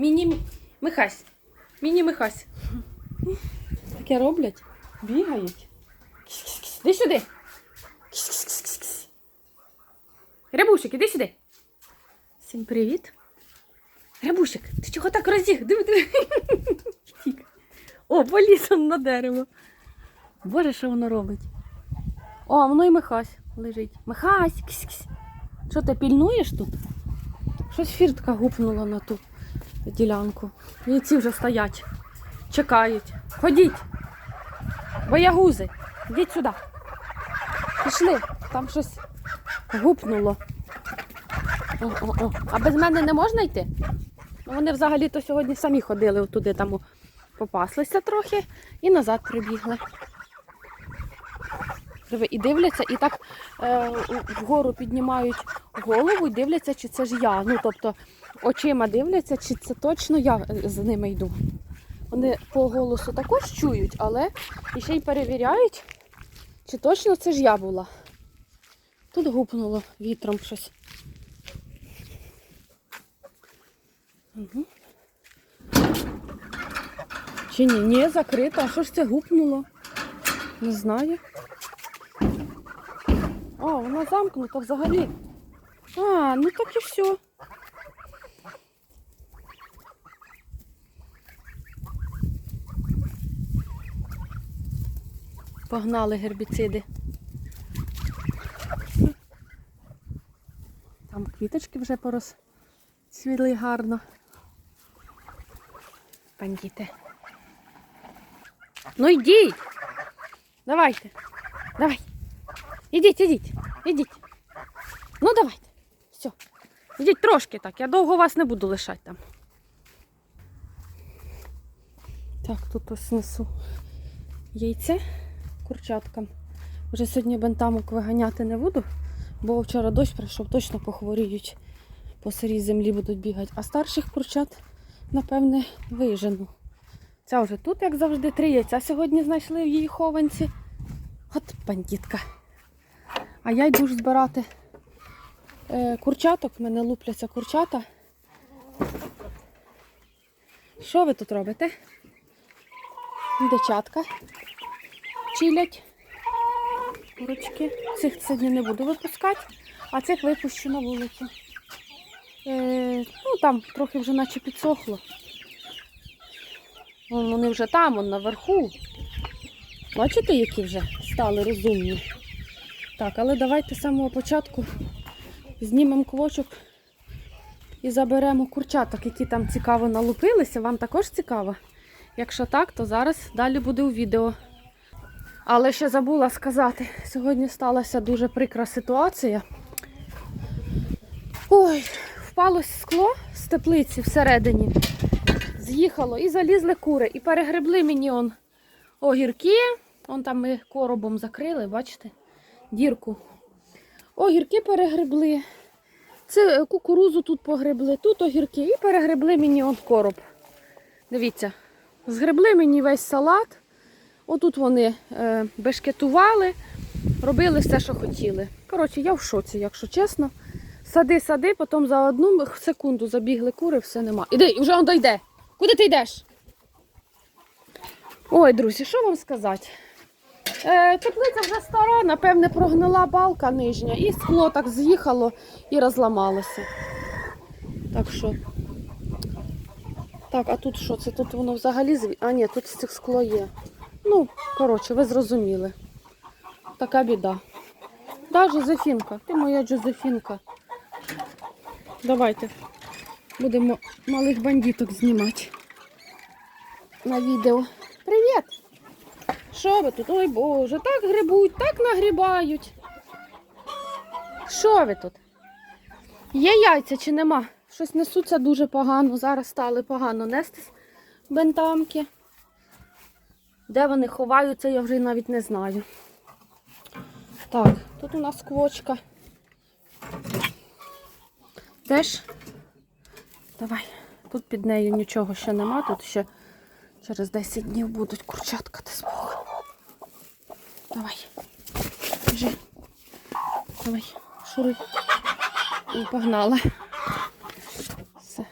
Міні Михась. Міні Михась. Таке роблять. Бігають. Іди сюди. Рябушик, іди сюди. Всім привіт. Рябушик, ти чого так розіг? Диви, диви. О, поліз он на дерево. Боже, що воно робить? О, воно і Михась лежить. Михась. Що ти пільнуєш тут? Щось фіртка гупнула на ту ділянку. І ці вже стоять. Чекають. Ходіть. Боягузи, йдіть сюди. Пішли, там щось гупнуло. О, о, о. А без мене не можна йти? Ну, Вони взагалі-то сьогодні самі ходили туди, там попаслися трохи і назад прибігли. Диви, І дивляться, і так е, вгору піднімають голову і дивляться, чи це ж я. Ну, тобто очима дивляться, чи це точно я е, з ними йду. Вони по голосу також чують, але ще й перевіряють, чи точно це ж я була. Тут гупнуло вітром щось. Угу. Чи ні? Ні, закрито. А що ж це гупнуло? Не знаю. О, вона замкнута взагалі. А, ну так і все. Погнали гербіциди. Там квіточки вже порозцвіли гарно. Бандіти. Ну йдіть. Давайте. Давай. Ідіть, ідіть, ідіть. Ну давайте. Все. Ідіть трошки так. Я довго вас не буду лишати там. Так, тут ось несу яйце курчаткам. Вже сьогодні бентамок виганяти не буду, бо вчора дощ прийшов, точно похворіють. По сирій землі будуть бігати. А старших курчат, напевне, вижену. Ця вже тут, як завжди, три яйця сьогодні знайшли в її хованці. От бандітка. А я йду ж збирати е, курчаток, в мене лупляться курчата. Що ви тут робите? Дечатка чилять. Курочки. Цих сьогодні не буду випускати, а цих випущу на вулицю. Е, ну там трохи вже наче підсохло. Вон Вони вже там, вон наверху. Бачите, які вже стали розумні. Так, але давайте з самого початку знімемо клочок і заберемо курчаток, які там цікаво налупилися. Вам також цікаво? Якщо так, то зараз далі буде у відео. Але ще забула сказати, сьогодні сталася дуже прикра ситуація. Ой, впало скло з теплиці всередині. З'їхало і залізли кури, і перегребли мені он огірки. Он там ми коробом закрили, бачите? Дірку. Огірки перегребли. Це е, кукурузу тут погребли, тут огірки і перегребли мені он короб. Дивіться, згребли мені весь салат. Отут вони е, бешкетували, робили все, що хотіли. Коротше, я в шоці, якщо чесно. Сади, сади, потім за одну секунду забігли кури, все нема. Іди, вже он дойде. Куди ти йдеш? Ой, друзі, що вам сказати? Е, теплиця вже стара, напевне, прогнила балка нижня, і скло так з'їхало і розламалося. Так що. Так, а тут що? Це тут воно взагалі. А ні, тут цих скло є. Ну, коротше, ви зрозуміли. Така біда. Да, Жозефінка, ти моя Жозефінка. Давайте будемо малих бандиток знімати на відео. Привіт! Що ви тут? Ой Боже, так грибуть, так нагрібають. Що ви тут? Є яйця чи нема? Щось несуться дуже погано. Зараз стали погано нестись бентамки. Де вони ховаються, я вже навіть не знаю. Так, тут у нас квочка. Теж. Давай. Тут під нею нічого ще нема, тут ще через 10 днів будуть курчатка та смог. Давай. Біжи. Давай, шуруй. І погнала. Все.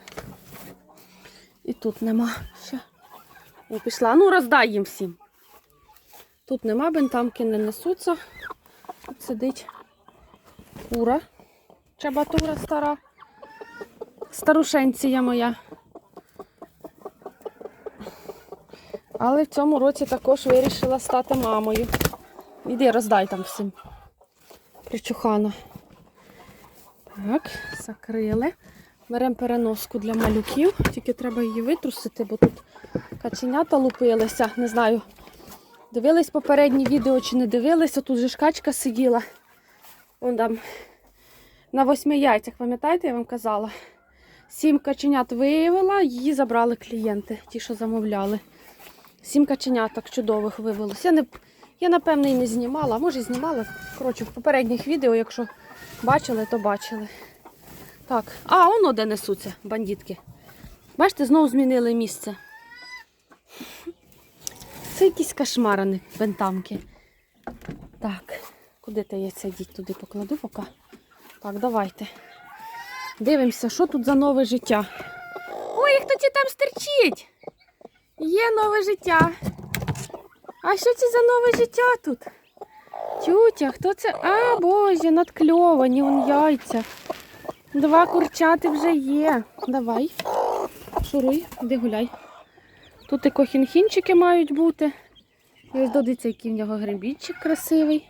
І тут нема. Ще. О, пішла. Ну, роздай їм всім. Тут нема, бентамки не несуться. Тут сидить кура. Чабатура стара. Старушенція моя. Але в цьому році також вирішила стати мамою. Іди роздай там всім. Причухана. Так, закрили. Беремо переноску для малюків. Тільки треба її витрусити, бо тут каченята лупилися. Не знаю, дивились попередні відео чи не дивилися. Тут же ж качка сиділа. Вон там на восьми яйцях, пам'ятаєте, я вам казала? Сім каченят виявила, її забрали клієнти, ті, що замовляли. Сім каченяток чудових вивелося. Я, не, я напевне, і не знімала, а може знімала. Коротше, в попередніх відео, якщо бачили, то бачили. Так, а воно де несуться, бандитки. Бачите, знову змінили місце. Це якісь кошмарини, бентамки. Так, куди те яйця діть туди покладу поки. Так, давайте. Дивимося, що тут за нове життя. Ой, хто ці там стерчить? Є нове життя. А що це за нове життя тут? Тютя, хто це? А, боже, надкльовані, вон яйця. Два курчати вже є. Давай. Шуруй, іди гуляй. Тут і кохінхінчики мають бути. І ось додиться, який в нього грибінчик красивий.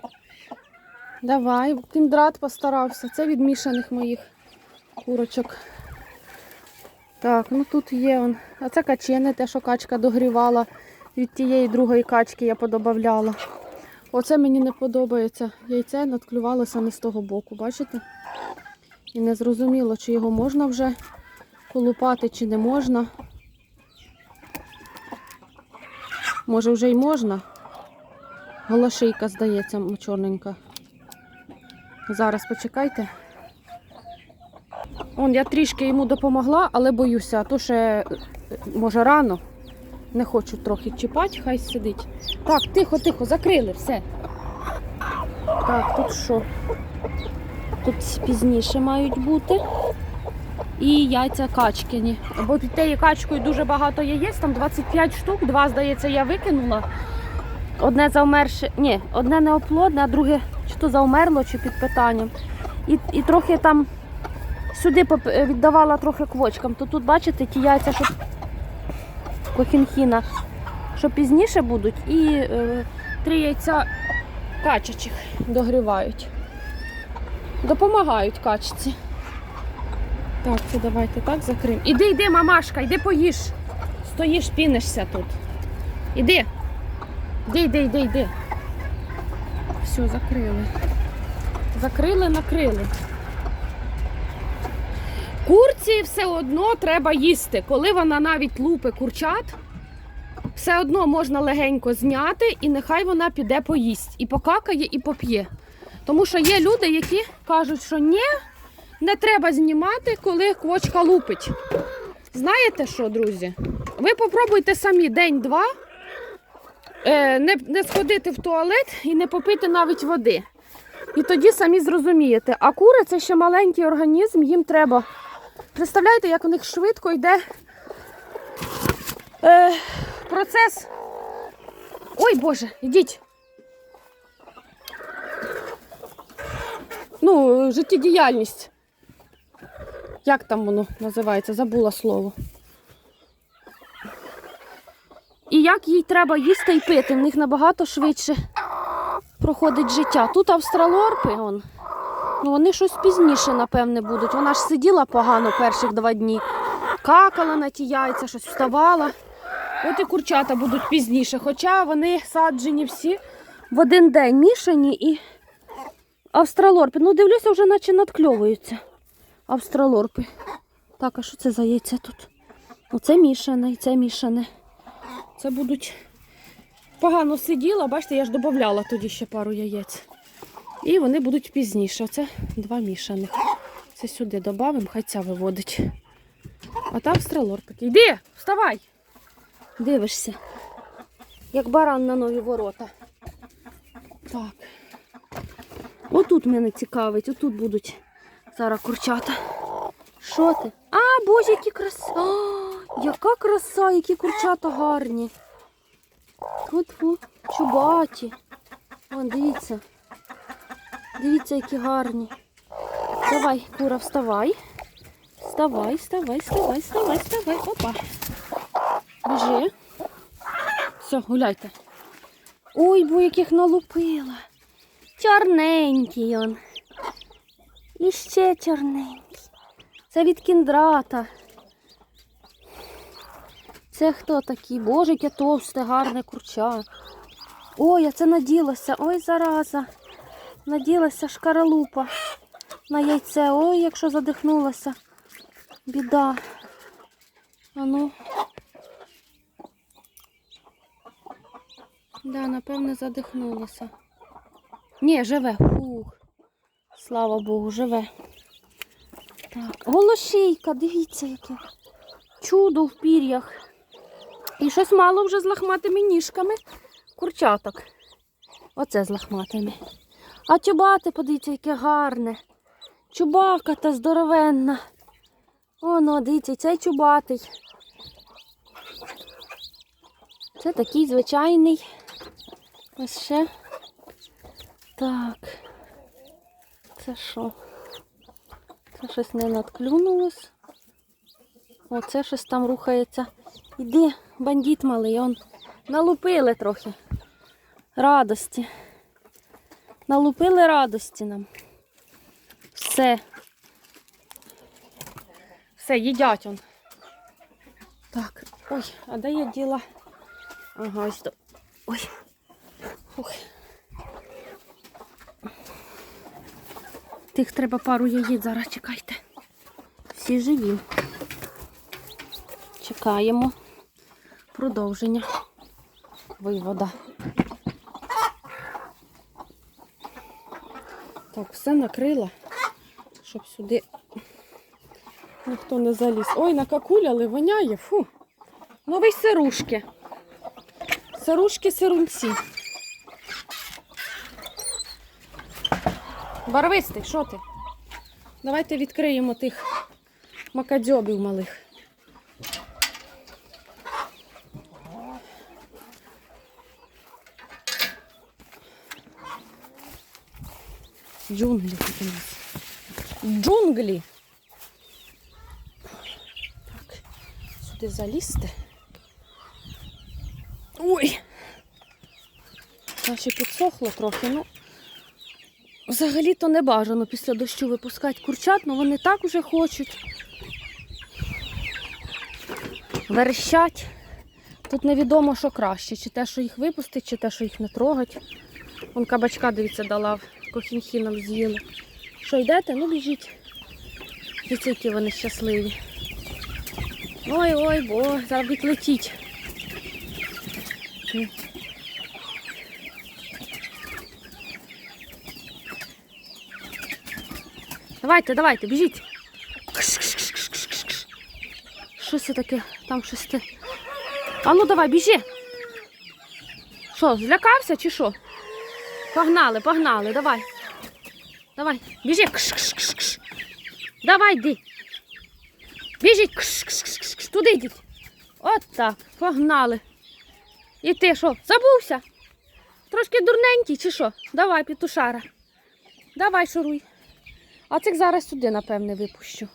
Давай, кіндрат постарався. Це від мішаних моїх курочок. Так, ну тут є он. А це качене, те, що качка догрівала. Від тієї другої качки я подобавляла. Оце мені не подобається. Яйце надклювалося не з того боку, бачите? І не зрозуміло, чи його можна вже колупати, чи не можна. Може вже й можна. Голошийка, здається, чорненька. Зараз почекайте. Он, я трішки йому допомогла, але боюся, а то ще е, може рано. Не хочу трохи чіпати, хай сидить. Так, тихо, тихо, закрили все. Так, тут що? Тут пізніше мають бути. І яйця качкині. Бо під тією качкою дуже багато яєць, там 25 штук, два, здається, я викинула. Одне завмерше, ні, одне неоплодне, а друге чи то завмерло, чи під питанням. І, і трохи там сюди е, віддавала трохи квочкам. То тут, бачите, ті яйця, що кохінхіна, що пізніше будуть, і е, три яйця качачих догрівають. Допомагають качці. Так, це давайте так закриємо. Іди, йди, мамашка, йди поїж. Стоїш, пінишся тут. Іди. Іди, йди, йди, йди. Все, закрили. Закрили, накрили. Курці все одно треба їсти. Коли вона навіть лупи курчат, все одно можна легенько зняти і нехай вона піде поїсть. І покакає, і поп'є. Тому що є люди, які кажуть, що ні, не треба знімати, коли квочка лупить. Знаєте що, друзі? Ви попробуйте самі день-два е, не, не сходити в туалет і не попити навіть води. І тоді самі зрозумієте. А кури це ще маленький організм, їм треба. Представляєте, як у них швидко йде е, процес. Ой Боже, ідіть. Ну, життєдіяльність. Як там воно називається? Забула слово. І як їй треба їсти і пити, в них набагато швидше проходить життя. Тут австралорпи, он, ну вони щось пізніше, напевне, будуть. Вона ж сиділа погано перших два дні, какала на ті яйця, щось вставала. От і курчата будуть пізніше. Хоча вони саджені всі в один день мішані і австралорпи. Ну, дивлюся, вже наче надкльовуються. Австралорпи. Так, а що це за яйця тут? Оце мішане, і це мішане. Це будуть погано сиділа, бачите, я ж додавала тоді ще пару яєць. І вони будуть пізніше. Оце два мішаних. Це сюди додамо, хай ця виводить. А там такий. Йди, вставай! Дивишся. Як баран на нові ворота. Так. Отут мене цікавить, отут будуть зараз курчата. Що ти? А, боже, які краси. А, Яка краса, які курчата гарні. Тут чубаті. Вон, дивіться. Дивіться, які гарні. Давай, кура, вставай. Вставай, вставай, вставай, вставай, вставай. Опа. Біжи. Все, гуляйте. Ой, бо яких налупила. Чорненький он. І ще чорненький. Це від кіндрата. Це хто такий? Боже, яке товсте, гарне курча. Ой, а це наділася. Ой, зараза. Наділася шкаралупа на яйце. Ой, якщо задихнулася. Біда. А ну. Да, напевне, задихнулася. Ні, живе. Фух. Слава Богу, живе. Так, голошейка, дивіться, яке. Чудо в пір'ях. І щось мало вже з лахматими ніжками курчаток. Оце з лахматими. А чубати, подивіться, яке гарне. Чубака та здоровенна. Оно, дивіться, цей чубатий. Це такий звичайний. Ось ще. Так. Це що? Це щось не надклюнулось. Оце щось там рухається. Іди, бандит малий, он налупили трохи. Радості. Налупили радості нам. Все. Все, їдять он. Так, ой, а де я діла? Ага, ось то. Ой. Фух. Тих треба пару яєць зараз чекайте. Всі живі. Чекаємо продовження вивода. Так, все накрила, щоб сюди ніхто не заліз. Ой, накакуляли, воняє, фу. Новий сирушки. Сирушки Барвистий, що ти? Давайте відкриємо тих макадьобів малих. Джунглі тут у нас. Джунглі. Так, сюди залізти. Ой! Наче підсохло трохи, ну. Взагалі-то не бажано після дощу випускати курчат, але вони так уже хочуть. Верещать. Тут невідомо, що краще, чи те, що їх випустить, чи те, що їх не трогать. Вон кабачка, дивіться, дала, кохінхі нам з'їли. Що йдете? Ну біжіть. Дивіться, які вони щасливі. Ой, ой, бо зараз летіть. Давайте, давайте, біжіть. Що це таке? Там щось те. А ну давай, біжи. Що, злякався чи що? Погнали, погнали, давай. Давай, біжи. Давай, йди. Біжіть. Туди йдіть. От так, погнали. І ти що, забувся? Трошки дурненький чи що? Давай, петушара. Давай, шуруй. А цих зараз сюди, напевне, випущу.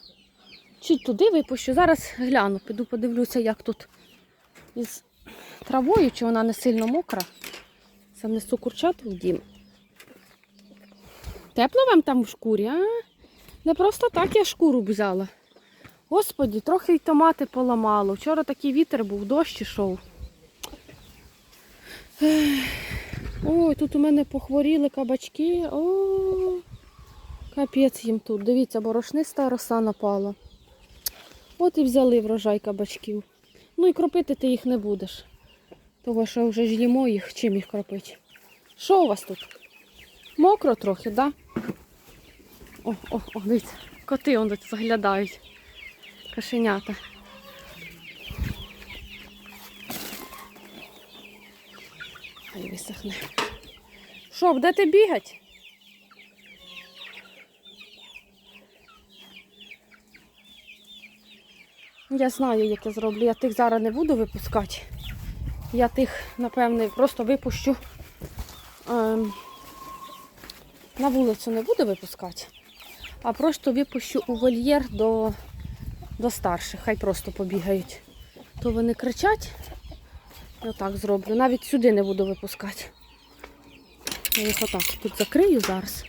Чи туди випущу. Зараз гляну, піду подивлюся, як тут із травою, чи вона не сильно мокра. Сам несу курчат в дім. Тепло вам там в шкурі, а? Не просто так я шкуру взяла. Господі, трохи й томати поламало. Вчора такий вітер був, дощ ішов. Ой, тут у мене похворіли кабачки. О, капець їм тут. Дивіться, борошниста роса напала. От і взяли врожай кабачків. Ну і кропити ти їх не будеш. Того що вже ж їмо їх, чим їх кропити. Що у вас тут? Мокро трохи, так? Да? О, о, о, дивіться, коти он тут заглядають. Кошенята. Хай висохне. Що, будете бігати? Я знаю, як я зроблю. Я тих зараз не буду випускати. Я тих, напевне, просто випущу. Ем, на вулицю не буду випускати, а просто випущу у вольєр до, до старших. Хай просто побігають. То вони кричать. Я так зроблю. Навіть сюди не буду випускати. Я їх отак тут закрию зараз.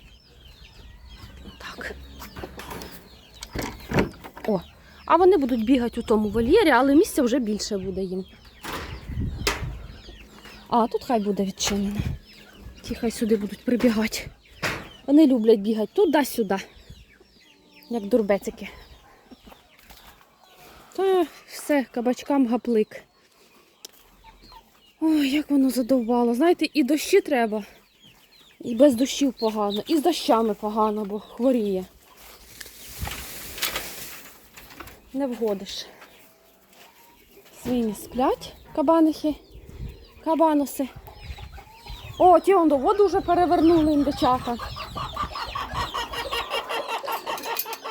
Отак. О, а вони будуть бігати у тому вольєрі, але місця вже більше буде їм. А, тут хай буде відчинено. Ті хай сюди будуть прибігати. Вони люблять бігати туди-сюди, як дурбецики. Та все, кабачкам гаплик. Ой, як воно задовбало. Знаєте, і дощі треба, і без дощів погано, і з дощами погано, бо хворіє. Не вгодиш. Свині сплять, кабанихи, кабаноси. О, ті он до воду вже перевернули індичата.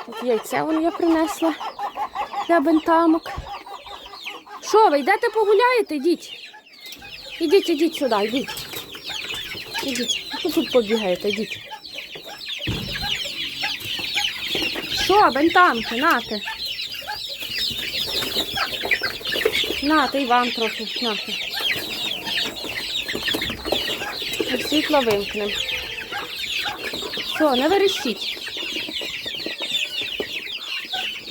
От яйце вон я принесла для бентамок. Що ви, йдете погуляєте? Йдіть. Ідіть, ідіть сюди, йдіть. Ідіть. Тут побігаєте, йдіть. Що, бентамки, нате. Нате, і вам трохи, нате. І Світло вимкнемо. Що, не верещіть.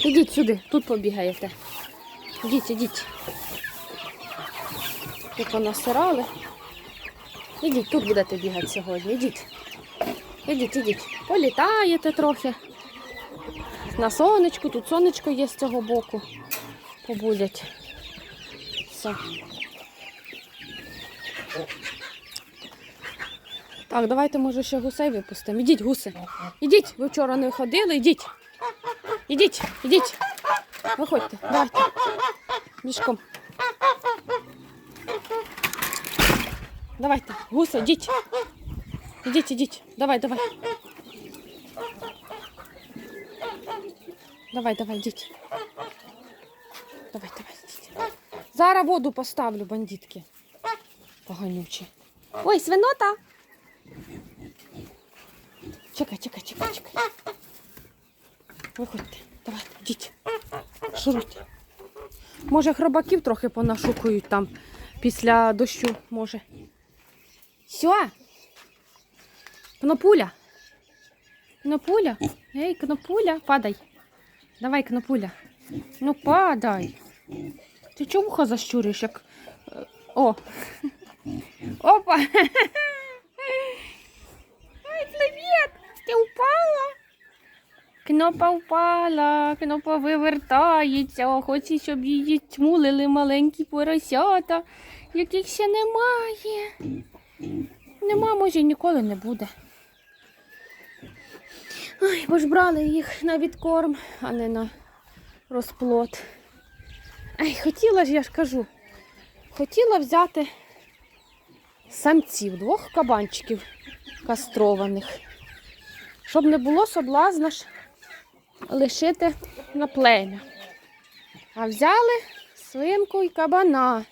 Ідіть сюди, тут побігаєте. Ідіть, ідіть. Тут понасирали. Ідіть, тут будете бігати сьогодні. Ідіть. Ідіть, ідіть. Політаєте трохи. На сонечку, тут сонечко є з цього боку. Побудять. Все. Так, давайте, може, ще гусей випустимо. Ідіть, гуси. Ідіть, ви вчора не ходили, ідіть. Ідіть, ідіть. Виходьте, давайте. Мішком. Давайте, гуси, ідіть. Ідіть, ідіть. Давай, давай. Давай, давай, ідіть. Давай, давай, ідіть. Зараз воду поставлю, бандитки. Поганючі. Ой, свинота. Чекай, чекай, чекай, чекай. Виходьте, давайте, йдіть. Шуруйте. Може, хробаків трохи понашукують там після дощу, може. Все. Кнопуля. Кнопуля. Ей, кнопуля, падай. Давай, кнопуля. Ну падай. Ти чого вуха защуриш, як. е, О. Опа. Ай, привіт! Ти упала? Кнопа впала, кнопа вивертається, хоче, щоб її тьмулили маленькі поросята, яких ще немає. Нема, може, ніколи не буде. Ой, бо ж брали їх на відкорм, а не на розплод. Ай, хотіла ж, я ж кажу, хотіла взяти самців, двох кабанчиків кастрованих, щоб не було соблазна ж лишити на плем'я. А взяли свинку і кабана.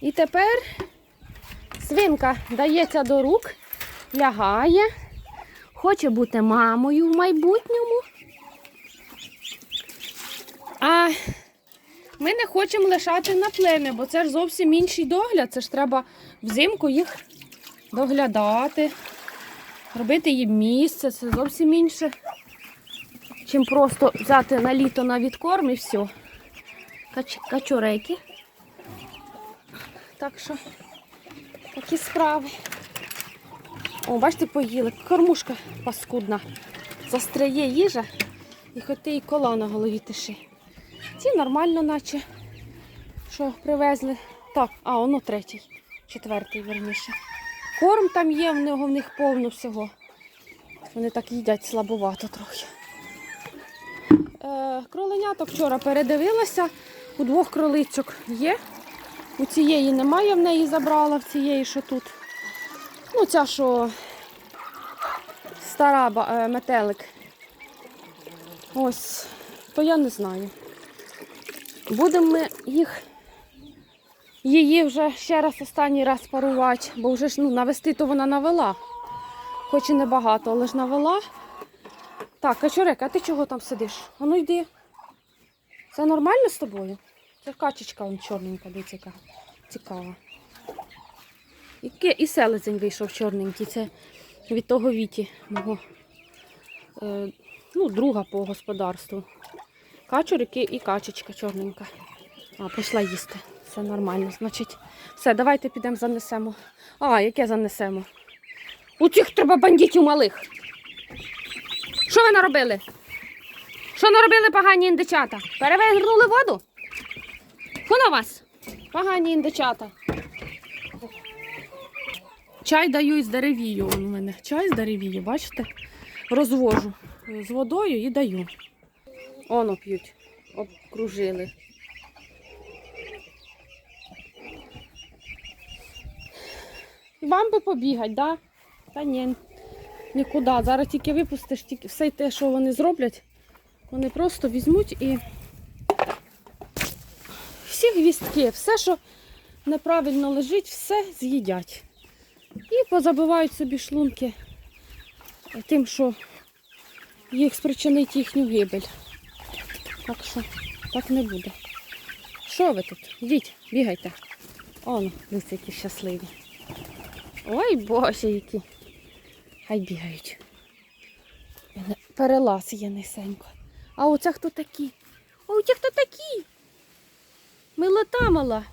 І тепер свинка дається до рук, лягає, хоче бути мамою в майбутньому. А ми не хочемо лишати на плем'я, бо це ж зовсім інший догляд. Це ж треба взимку їх доглядати, робити їм місце. Це зовсім інше, чим просто взяти на літо на відкорм і все. Кач... Качуреки. Так що такі справи. О, бачите, поїли. Кормушка паскудна. Застряє їжа і хоч ти і кола на голові тиши. Ці нормально, наче що привезли. Так, а воно третій, четвертий, верніше. Корм там є, в нього в них повно всього. Вони так їдять слабовато трохи. Е, кроленяток вчора передивилася. У двох кроличок є. У цієї немає, в неї забрала, в цієї, що тут. Ну, ця, що стара е, метелик. Ось, то я не знаю. Будемо ми їх її вже ще раз останній раз парувати, бо вже ж ну, навести то вона навела. Хоч і небагато, але ж навела. Так, Качурек, а ти чого там сидиш? А ну йди. Це нормально з тобою? Це качечка вон чорненька, дивіться, яка цікава. І, селезень вийшов чорненький. Це від того віті мого е, ну, друга по господарству. Качурики і качечка чорненька. А, пішла їсти. Все нормально. Значить, все, давайте підемо занесемо. А, яке занесемо? У цих треба бандитів малих. Що ви наробили? Що наробили погані індичата? Перевернули воду? Що на вас? Погані індичата. Чай даю із деревію. У мене чай з деревію, бачите? Розвожу з водою і даю. Оно п'ють. Обкружили. Вам би побігать, да? Та ні, нікуди. Зараз тільки випустиш, тільки все те, що вони зроблять, вони просто візьмуть і всі гвістки, все, що неправильно лежить, все з'їдять. І позабивають собі шлунки тим, що їх спричинить їхню гибель. Так що так не буде. Що ви тут? Йдіть, бігайте. Оно, дивіться, які щасливі. Ой, боже, які. Хай бігають. Перелаз є нисенько. А оце хто такі? А оце хто такі? Милота мала.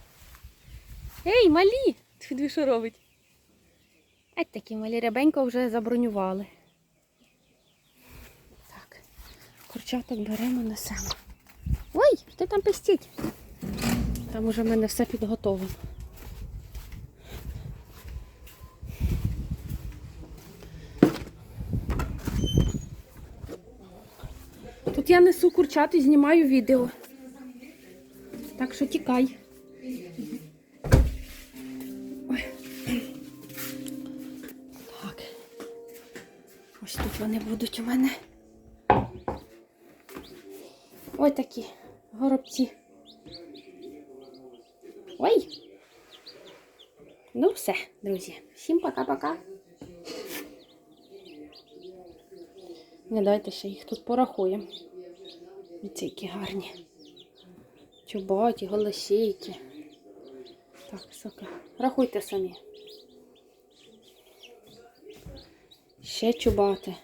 Ей, малі! Дві що робить? Ай такі малі рябенько вже забронювали. Так, курчаток беремо, несемо. Ой, ти там пестіть. Там уже в мене все підготовлено. Тут я несу курчат і знімаю відео. Так що тікай. Так. Ось тут вони будуть у мене. Ой такі горобці. Ой. Ну все, друзі. Всім пока-пока. Не дайте ще їх тут порахуємо. Ці які гарні. Чубаті, голосійки. Так, сука. Рахуйте самі. Ще чубати.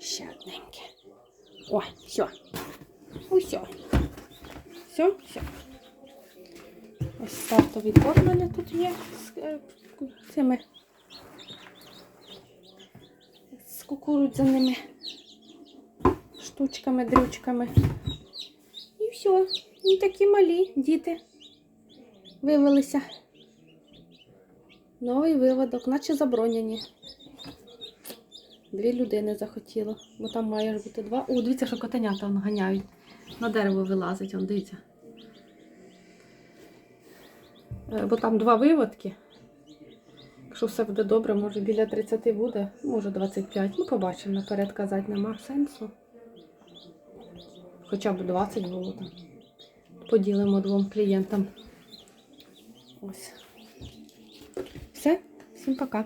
Ще одненьке. О, все. Усе. Все, все. Ось стартовий корм у мене тут є з е, ку- цими з кукурудзяними штучками, дрючками. І все. І такі малі діти вивелися. Новий виводок, наче забронені. Дві людини захотіло, бо там має бути два. О, дивіться, що котенята вон ганяють. На дерево вилазить, он, дивіться. Е, Бо там два виводки. Якщо все буде добре, може біля 30 буде, може 25. Ну, побачимо, наперед казати нема сенсу. Хоча б 20 було там. Поділимо двом клієнтам. Ось. Все, всім пока.